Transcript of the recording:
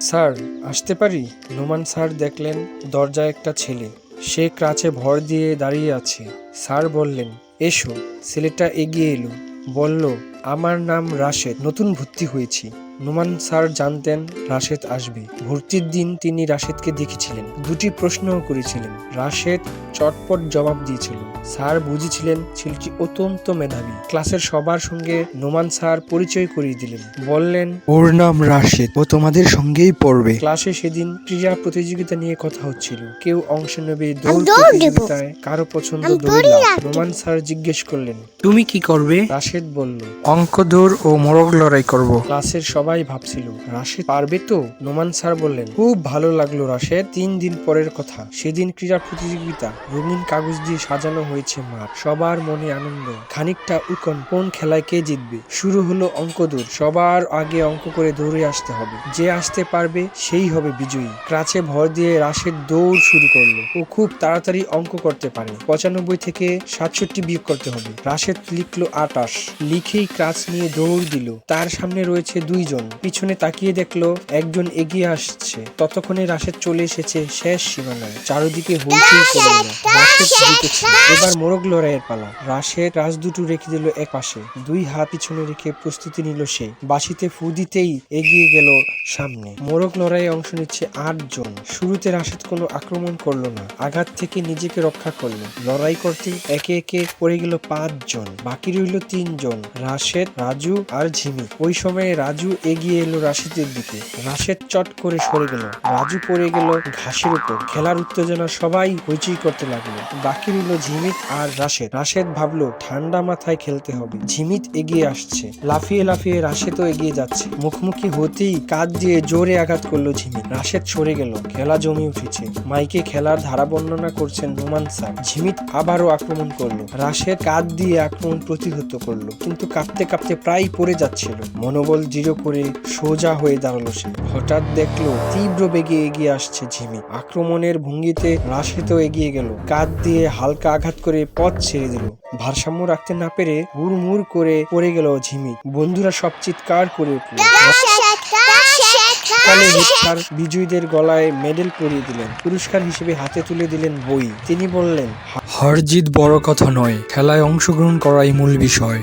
Sir, আসতে পারি? Noman sir দেখলেন, দরজায় একটা ছেলে। সে ক্রাচে ভর দিয়ে দাঁড়িয়ে আছে। স্যার বললেন, এসো। ছেলেটা এগিয়ে এলো। বলল, আমার নাম রাশেদ, নতুন ভর্তি হয়েছি। নোমান স্যার জানতেন রাশেদ আসবে। ভর্তির দিন তিনি রাশেদকে দেখেছিলেন। দুটি প্রশ্নও করেছিলেন। রাশেদ চটপট জবাব দিয়েছিল। স্যার বুঝেছিলেন ছেলেটি অত্যন্ত মেধাবী। ক্লাসের সবার সঙ্গে নোমান স্যার পরিচয় করিয়ে দিলেন। বললেন ওর নাম রাশেদ। ও তোমাদের সঙ্গেই পড়বে। ক্লাসে সেদিন ক্রীড়া প্রতিযোগিতা নিয়ে কথা হচ্ছিল। কেউ অংশ নেবে দৌড় প্রতিযোগিতায় কারও পছন্দ দৌড়। নোমান স্যার জিজ্ঞেস করলেন তুমি কি করবে? রাশেদ বলল অঙ্ক দৌড় ও মোরগ লড়াই করব। ক্লাসের সবাই ভাবছিল, রাশেদ পারবে তো? নোমান স্যার বললেন, খুব ভালো লাগল রাশেদ, তিন দিন পরের কথা। সেদিন ক্রীড়া প্রতিযোগিতা, রঙিন কাগজ দিয়ে সাজানো হয়েছে মাঠ, সবার মনে আনন্দ। খানিকটা উকন কোন খেলায় কে জিতবে? শুরু হলো অঙ্ক দৌড় সবার আগে অঙ্ক করে দৌড়ে আসতে হবে। যে আসতে পারবে, সেই হবে বিজয়ী। ক্রাচে ভর দিয়ে রাশেদ দৌড় শুরু করল। ও খুব তাড়াতাড়ি অঙ্ক করতে পারে। পঁচানব্বই থেকে সাতষট্টি বিয়োগ করতে হবে। রাশেদ লিখলো আটাশ। লিখেই ক্রাচ নিয়ে দৌড় দিল। তার সামনে রয়েছে দুইজন। পিছনে তাকিয়ে দেখল একজন এগিয়ে আসছে। ততক্ষণে রাশেদ চলে এসেছে শেষ সীমানায়। চারিদিকে হইচই জিতেছে এবার মোরগ লড়াইয়ের পালা। রাশেদ রাজ দুটো রেখে দিল এক পাশে দুই হাত পিছনে রেখে প্রস্তুতি নিল সে। বাঁশিতে ফু দিতেই এগিয়ে গেল সামনে। মোরগ লড়াইয়ে অংশ নিচ্ছে আট জন। শুরুতে রাশেদ কোনো আক্রমণ করল না। আঘাত থেকে নিজেকে রক্ষা করল। লড়াই করতে একে একে পড়ে গেল পাঁচ জন। বাকি রইল তিনজন রাশেদ, রাজু আর ঝিমি। ওই সময়ে রাজু এগিয়ে এলো রাশিদের দিকে। রাশেদ চট করে সরে গেল। রাজু পড়ে গেল ঘাসের উপর। খেলার উত্তেজনা সবাই হইচই করতে লাগল। বাকি রইল ঝিমিত আর রাশেদ। রাশেদ ভাবলো, ঠান্ডা মাথায় খেলতে হবে। ঝিমিত এগিয়ে আসছে। লাফিয়ে লাফিয়ে রাশেদও এগিয়ে যাচ্ছে। মুখোমুখি হতেই কাঁধ দিয়ে জোরে আঘাত করল ঝিমিত। রাশেদ সরে গেল। খেলা জমে উঠেছে। মাইকে খেলার ধারা বর্ণনা করছেন নোমান স্যার। ঝিমিত আবারও আক্রমণ করল। রাশেদ কাঁধ দিয়ে আক্রমণ প্রতিহত করল। কিন্তু কাঁপতে কাঁপতে প্রায় পড়ে যাচ্ছিল। মনোবল দৃঢ় করে সোজা হয়ে দাঁড়াল সে। হঠাৎ দেখল তীব্র বেগে এগিয়ে আসছে ঝিমি। আক্রমণের ভঙ্গিতে রাশেদও এগিয়ে গেল। কাঁধ দিয়ে হালকা আঘাত করে পথ ছেড়ে দিল। ভারসাম্য রাখতে না পেরে হুড়মুড় করে পড়ে গেল ঝিমি। বন্ধুরা সব চিৎকার করে উঠল। কালে বিজয়ীদের গলায় মেডেল পরিয়ে দিলেন। পুরস্কার হিসেবে হাতে তুলে দিলেন বই। তিনি বললেন হার জিত বড় কথা নয়। খেলায় অংশগ্রহণ করাই মূল বিষয়।